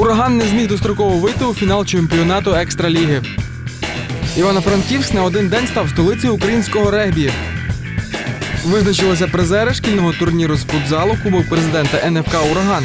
Ураган не зміг достроково вийти у фінал чемпіонату екстраліги. Івано-Франківськ на один день став столицею українського регбі. Визначилися призери шкільного турніру з футзалу Кубок президента НФК Ураган.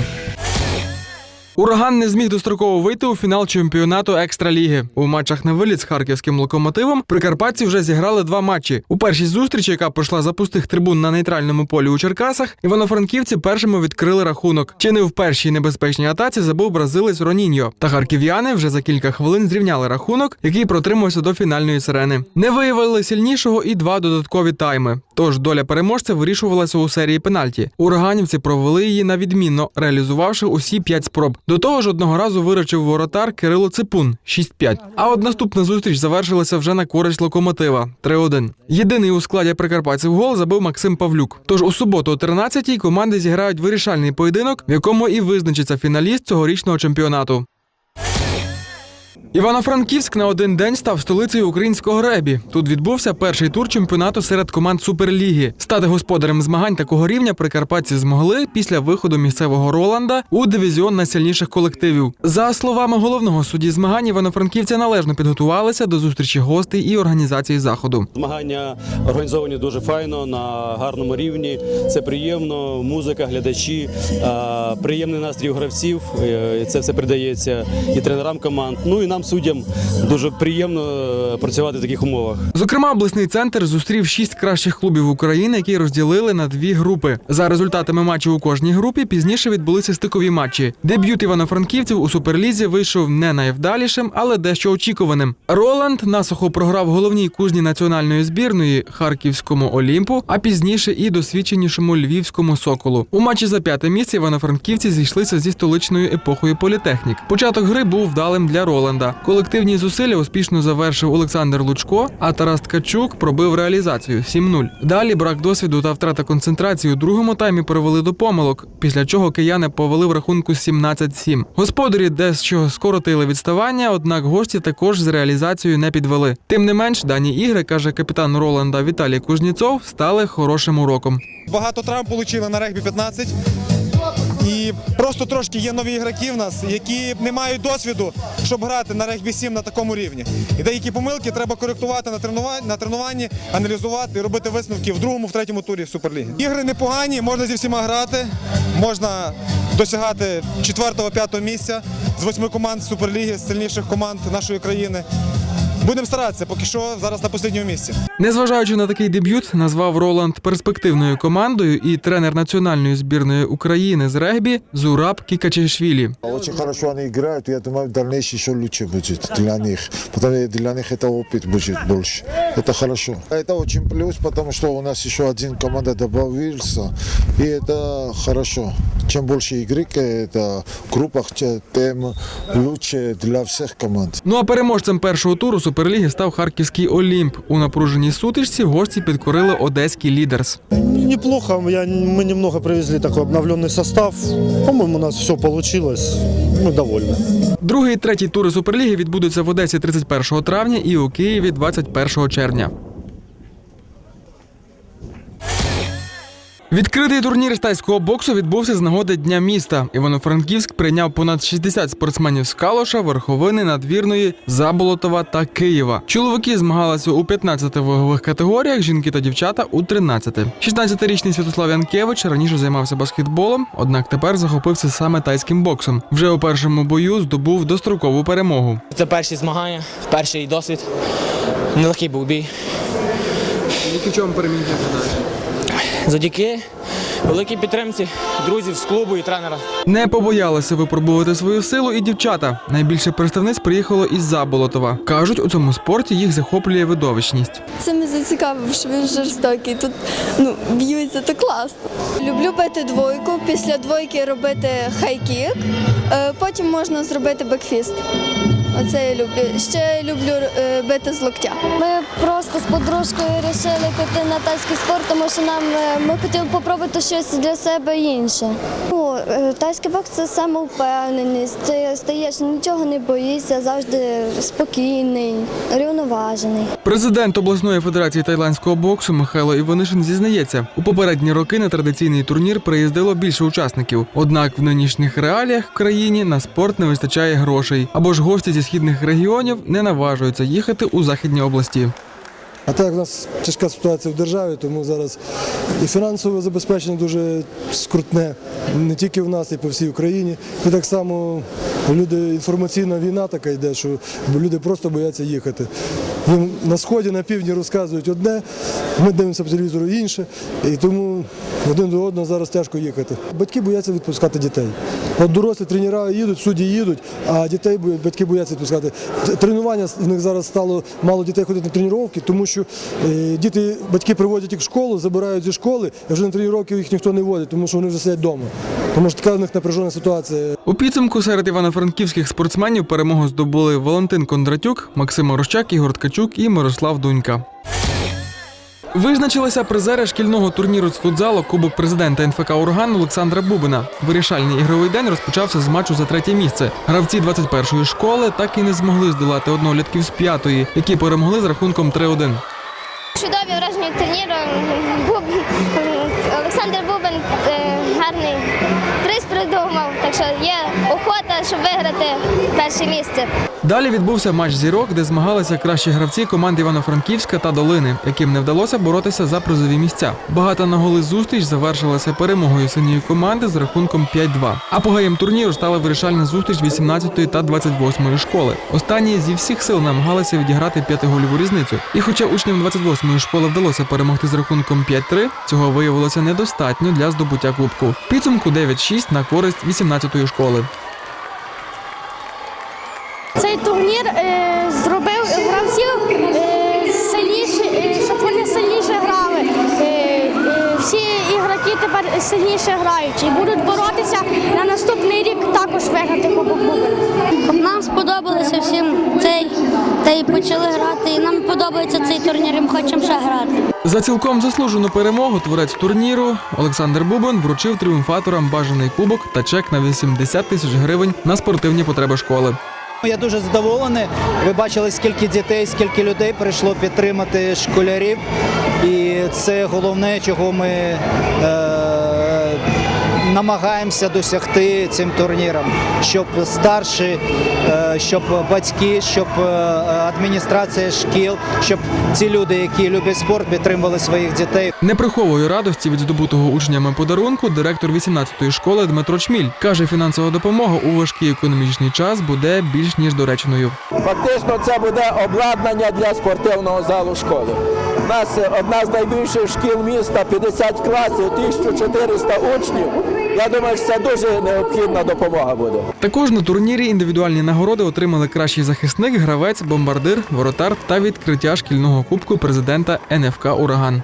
Ураган не зміг достроково вийти у фінал чемпіонату екстраліги. У матчах на виліт з харківським локомотивом прикарпатці вже зіграли два матчі. У першій зустрічі, яка пройшла за пустих трибун на нейтральному полі у Черкасах, івано-франківці першими відкрили рахунок. Чи не в першій небезпечній атаці забув бразилець Роніньо. Та харків'яни вже за кілька хвилин зрівняли рахунок, який протримався до фінальної сирени. Не виявили сильнішого і два додаткові тайми. Тож доля переможця вирішувалася у серії пенальті. Ураганівці провели її на відмінно, реалізувавши усі п'ять спроб. До того ж, одного разу виручив воротар Кирило Ципун 6-5. А от наступна зустріч завершилася вже на користь локомотива 3-1. Єдиний у складі прикарпатців гол забив Максим Павлюк. Тож у суботу о 13-й команди зіграють вирішальний поєдинок, в якому і визначиться фіналіст цьогорічного чемпіонату. Івано-Франківськ на один день став столицею українського ребі. Тут відбувся перший тур чемпіонату серед команд Суперліги. Стати господарем змагань такого рівня прикарпатці змогли після виходу місцевого Роланда у дивізіон найсильніших колективів. За словами головного судді змагань, івано-франківці належно підготувалися до зустрічі гостей і організації заходу. Змагання організовані дуже файно на гарному рівні. Це приємно, музика, глядачі, приємний настрій гравців. Е, Це все передається і тренерам команд. Ну і нам, суддям, дуже приємно е, працювати в таких умовах. Зокрема, обласний центр зустрів шість кращих клубів України, які розділили на дві групи. За результатами матчів у кожній групі пізніше відбулися стикові матчі. Дебют івано-франківців у суперлізі вийшов не найвдалішим, але дещо очікуваним. Роланд насухо програв головній кузні національної збірної харківському Олімпу, а пізніше і досвідченішому львівському соколу. У матчі за п'яте місце івано-франківці зійшлися зі столичною епохою політехнік. Початок гри був вдалим для Роланда. Колективні зусилля успішно завершив Олександр Лучко, а Тарас Ткачук пробив реалізацію 7-0. Далі брак досвіду та втрата концентрації у другому таймі привели до помилок, після чого кияни повели в рахунку 17-7. Господарі дещо скоротили відставання, однак гості також з реалізацією не підвели. Тим не менш, дані ігри, каже капітан Роланда Віталій Кузніцов, стали хорошим уроком. Багато травм отримали на регбі 15. Просто трошки є нові ігроки в нас, які не мають досвіду, щоб грати на регбі 7 на такому рівні. І деякі помилки треба коректувати на тренуванні, на тренуванні, аналізувати і робити висновки в другому, в третьому турі Суперліги. Ігри непогані, можна зі всіма грати, можна досягати 4-5 місця з восьми команд Суперліги, з сильніших команд нашої країни Будемо старатися, поки що зараз на останньому місці. Незважаючи на такий дебют, назвав Роланд перспективною командою і тренер національної збірної України з регбі Зураб Кікачешвілі. Очень хорошо они играют, я думаю, в дальнейшем еще лучше будет для них. Потому что для них это опыт будет больше. Это хорошо. Это очень плюс, потому что у нас еще один команда добавился. И это хорошо. Чем больше игры это в группах, тем лучше для всех команд. Ну а переможцем першого туру Суперліги став харківський Олімп. У напруженій сутичці гості підкорили одеський лідерс. Неплохо. Я, мы немного привезли такой обновленный состав. По-моему, у нас все получилось. Мы довольны. Другий і третій тури Суперліги відбудуться в Одесі 31 травня і у Києві 21 червня. Відкритий турнір з тайського боксу відбувся з нагоди Дня міста. Івано-Франківськ прийняв понад 60 спортсменів з Калоша, Верховини, Надвірної, Заболотова та Києва. Чоловіки змагалися у 15 вагових категоріях, жінки та дівчата у 13. 16-річний Святослав Янкевич раніше займався баскетболом, однак тепер захопився саме тайським боксом. Вже у першому бою здобув дострокову перемогу. Це перші змагання, перший досвід. Нелегкий був бій. Які чому переміги Завдяки великій підтримці друзів з клубу і тренера. Не побоялися випробувати свою силу і дівчата. Найбільше представниць приїхало із Заболотова. Кажуть, у цьому спорті їх захоплює видовищність. Це мене зацікавив, що він жорстокий. Тут ну, б'ються то класно. Люблю бити двойку, після двойки робити хайкік, е, потім можна зробити бекфіст. Оце я люблю. Ще люблю е, бити з локтя. Ми просто з подружкою вирішили піти на тайський спорт, тому що нам е, ми хотіли спробувати щось для себе інше. Ну, е, тайський бокс це самовпевненість. Ти стаєш, нічого не боїшся, завжди спокійний, рівноважений. Президент обласної федерації тайландського боксу Михайло Іванишин зізнається, у попередні роки на традиційний турнір приїздило більше учасників. Однак в нинішніх реаліях в країні на спорт не вистачає грошей, або ж гості зі східних регіонів не наважуються їхати у західні області. А так у нас тяжка ситуація в державі, тому зараз і фінансове забезпечення дуже скрутне, не тільки в нас, і по всій Україні. І так само люди, інформаційна війна така йде, що люди просто бояться їхати. Їм на сході, на півдні розказують одне, ми дивимося по телевізору інше, і тому один до одного зараз тяжко їхати. Батьки бояться відпускати дітей. От дорослі тренера їдуть, судді їдуть, а дітей батьки бояться відпускати. Тренування в них зараз стало мало дітей ходить на тренування, тому що е, діти, батьки приводять їх в школу, забирають зі школи, а вже на тренування їх ніхто не водить, тому що вони вже сидять вдома. Тому що така в них напряжена ситуація. У підсумку серед івано-франківських спортсменів перемогу здобули Валентин Кондратюк, Максим Орощак, Ігор Ткачук і Мирослав Дунька. Визначилися призери шкільного турніру з футзалу Кубок президента НФК Урган Олександра Бубина. Вирішальний ігровий день розпочався з матчу за третє місце. Гравці 21-ї школи так і не змогли здолати однолітків з п'ятої, які перемогли з рахунком 3-1. Чудові враження турніру. Олександр Бубен е, гарний приз придумав, так що є охота, щоб виграти перше місце. Далі відбувся матч зірок, де змагалися кращі гравці команд Івано-Франківська та Долини, яким не вдалося боротися за призові місця. Багата на голи зустріч завершилася перемогою синьої команди з рахунком 5-2. Апогеєм турніру стала вирішальна зустріч 18-ї та 28-ї школи. Останні зі всіх сил намагалися відіграти п'ятигольову різницю. І хоча учням 28-ї школи вдалося перемогти з рахунком 5-3, цього виявилося недостатньо для здобуття кубку. Підсумку 9-6 на користь 18-ї школи. Цей турнір е, зробив гравців е, сильніше, е, щоб вони сильніше грали. Е, е, всі ігроки тепер сильніше грають і будуть боротися на наступний рік також виграти Кубок Нам сподобалося всім цей, та й почали грати. І нам подобається цей турнір, і ми хочемо ще грати. За цілком заслужену перемогу творець турніру Олександр Бубен вручив тріумфаторам бажаний кубок та чек на 80 тисяч гривень на спортивні потреби школи. Я дуже задоволений. Ви бачили, скільки дітей, скільки людей прийшло підтримати школярів. І це головне, чого ми е, намагаємося досягти цим турніром, щоб старші, е, щоб батьки, щоб е, адміністрація шкіл, щоб ці люди, які люблять спорт, підтримували своїх дітей. Не приховує радості від здобутого учнями подарунку директор 18-ї школи Дмитро Чміль каже, фінансова допомога у важкий економічний час буде більш ніж доречною. Фактично це буде обладнання для спортивного залу школи. У нас одна з найбільших шкіл міста, 50 класів, 1400 учнів. Я думаю, що це дуже необхідна допомога буде. Також на турнірі індивідуальні нагороди отримали кращий захисник, гравець, бомбардир, воротар та відкриття шкільного кубку президента НФК Ураган.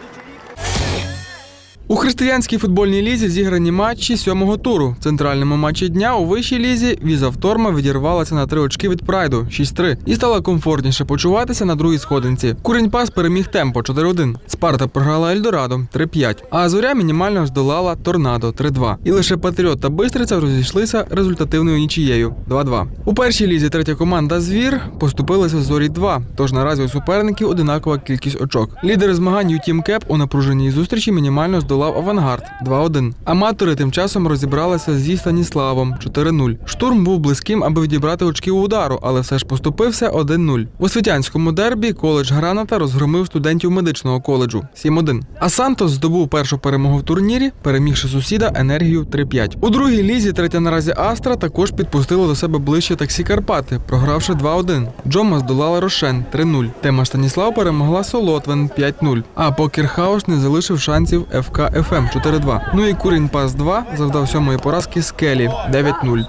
У християнській футбольній лізі зіграні матчі сьомого туру. В центральному матчі дня у вищій лізі Віза Вторма відірвалася на три очки від прайду 6-3 і стала комфортніше почуватися на другій сходинці. Курень Пас переміг темпо 4-1. Спарта програла Ельдорадо 3-5. А Зоря мінімально здолала Торнадо 3-2. І лише Патріот та Бистриця розійшлися результативною нічією 2-2. У першій лізі третя команда Звір поступилася зорі 2, тож наразі у суперників одинакова кількість очок. Лідери змагань Ютім Кеп у напруженій зустрічі мінімально здолав Авангард 2-1. Аматори тим часом розібралися зі Станіславом 4-0. Штурм був близьким, аби відібрати очки у удару, але все ж поступився 1-0. У освітянському дербі коледж Граната розгромив студентів медичного коледжу 7-1. А Сантос здобув першу перемогу в турнірі, перемігши сусіда енергію 3-5. У другій лізі третя наразі Астра також підпустила до себе ближче таксі Карпати, програвши 2-1. Джома здолала Рошен 3-0. Тема Станіслав перемогла Солотвен 5-0. А Покерхаус не залишив шансів ФК ФМ 4-2. Ну і Курінь Пас 2 завдав сьомої поразки Скелі 9-0.